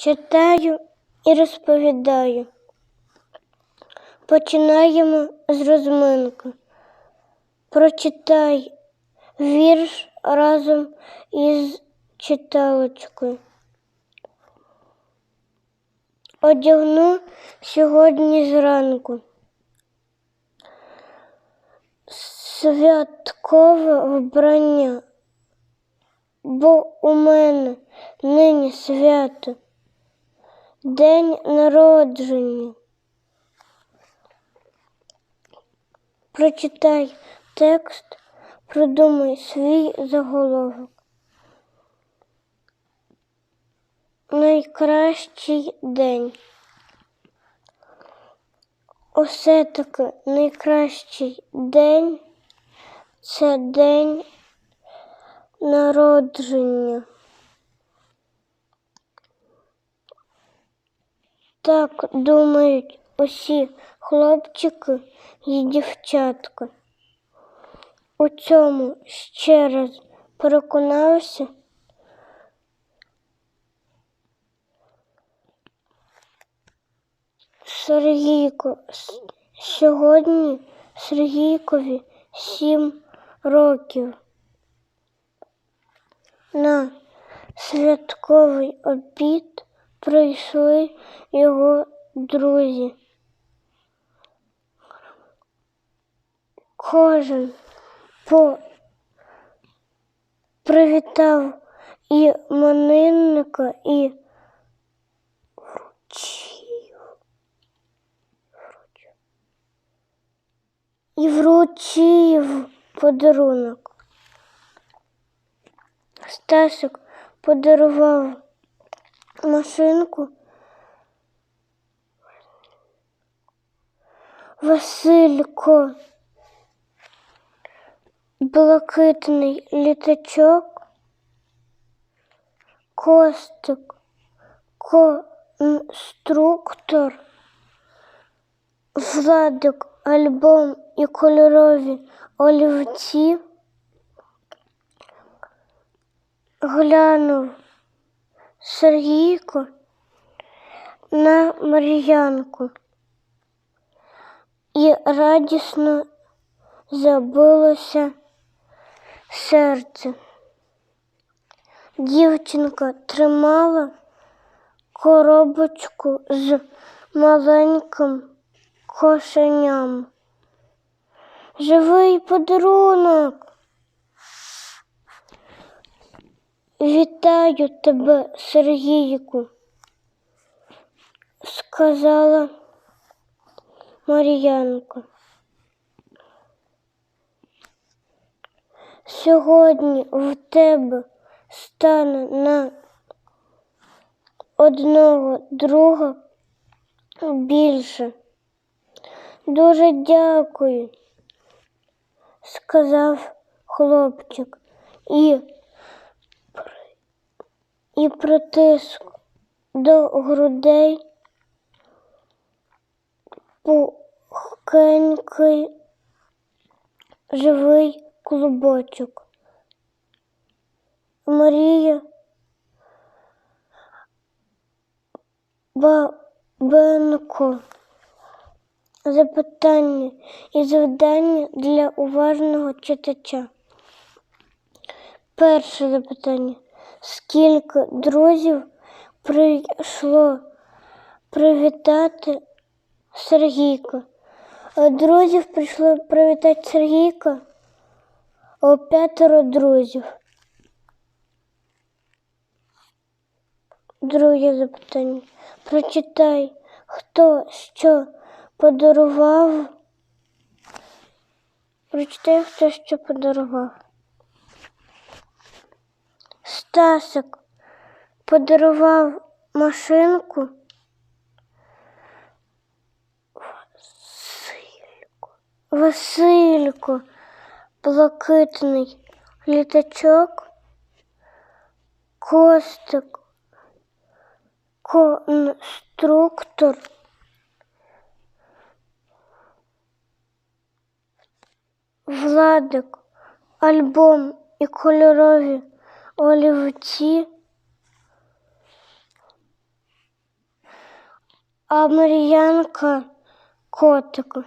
читаю і розповідаю. Починаємо з розминки. Прочитай вірш разом із читалочкою. Одягну сьогодні зранку. Святкове вбрання, бо у мене нині свято, день народження. Прочитай текст, придумай свій заголовок. Найкращий день. Усе таки найкращий день це день народження. Так думають усі хлопчики і дівчатка. У цьому ще раз переконався. Сергійко, сьогодні Сергійкові сім років. На святковий обід прийшли його друзі. Кожен по привітав і манинника, і вручив. І вручив подарунок. Стасик подарував машинку. Василько. Блакитний літачок, Костик, конструктор, Владик, альбом і кольорові олівці. Глянув Сергійко на Мар'янку і радісно забилося серце. Дівчинка тримала коробочку з маленьким кошеням. Живий подарунок. Вітаю тебе, Сергійку, сказала Мар'янка. Сьогодні в тебе стане на одного друга більше. Дуже дякую, сказав хлопчик і, і притиск до грудей пухкенький живий клубочок. Марія Бабенко. Запитання і завдання для уважного читача. Перше запитання. Скільки друзів прийшло привітати Сергійка? А Друзів прийшло привітати Сергійка о п'ятеро друзів. Друге запитання. Прочитай, хто що подарував. Прочитай, хто що подарував. Стасик подарував машинку. Василько. Василько, блакитний літачок, Костик, конструктор, Владик, альбом і кольорові олівці, а Мар'янка котика.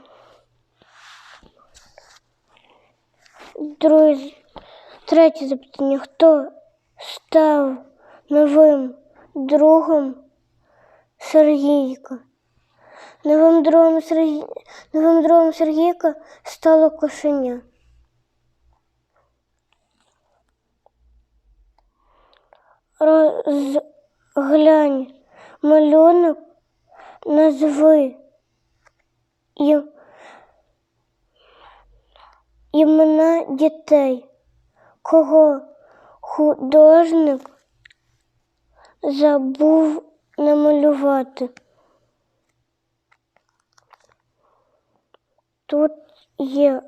Друзі, третє запитання. Хто став новим другом Сергійка? Новим другом Сергійка стало кошеня. Розглянь малюнок, назви і імена дітей, кого художник забув намалювати. Тут є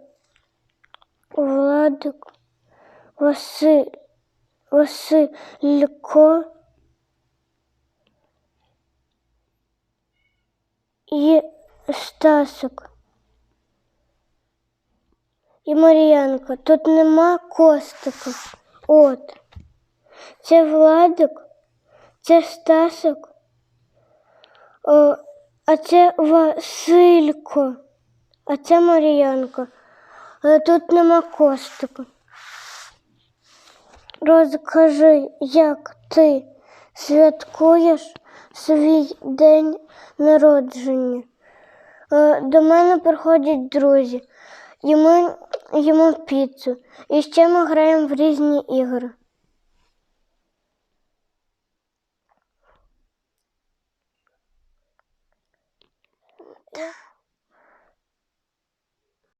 Владик, Василь, Василько і Стасик. І Мар'янка. Тут нема костика. От. Це Владик, це Стасик, о, а це Василько, а це Мар'янка. Але тут нема костика розкажи, як ти святкуєш свій день народження. Е, до мене приходять друзі, і ми їмо піцу, і ще ми граємо в різні ігри. Yeah.